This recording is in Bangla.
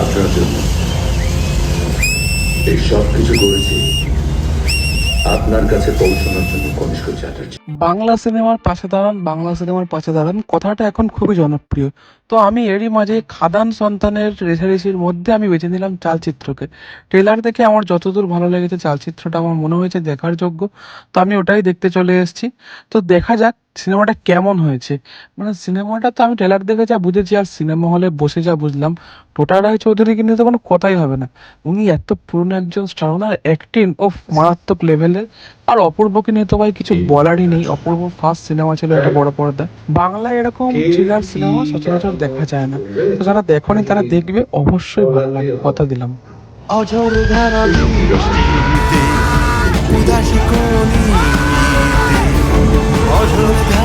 আপনার জন্য। এই সব কিছু করেছি। আপনার কাছে পৌঁছানোর জন্য কনিষ্ক চ্যাটার্জি। বাংলা সিনেমার পাশে দাঁড়ান, বাংলা সিনেমার পাশে দাঁড়ান। কথাটা এখন খুবই জনপ্রিয়। তো আমি এরই মাঝে খাদান সন্তানের রেসারেসির মধ্যে আমি বেছে নিলাম চালচিত্রকে। ট্রেলার দেখে আমার যতদূর ভালো লেগেছে, চালচিত্রটা আমার মনে হয়েছে দেখার যোগ্য। তো আমি ওটাই দেখতে চলে এসেছি। তো দেখা যাক সিনেমাটা কেমন হয়েছে? মানে সিনেমাটা তো আমি ট্রেলার দেখে যা বুঝেছি আর সিনেমা হলে বসে যা বুঝলাম টোটা রায় চৌধুরীকে নিয়ে তো কোনো কথাই হবে না। উনি এত পুরনো একজন স্টার ওনার অ্যাক্টিং ও মারাত্মক লেভেলের আর অপূর্বকে নিয়ে তো ভাই কিছু বলারই নেই। অপূর্ব ফার্স্ট সিনেমা ছিল একটা বড় পর্দা। বাংলায় এরকম থ্রিলার সিনেমা সচরাচর দেখা যায় না। তো যারা দেখনি তারা দেখবে অবশ্যই ভালো লাগবে। কথা দিলাম। অঝোর ধারা Both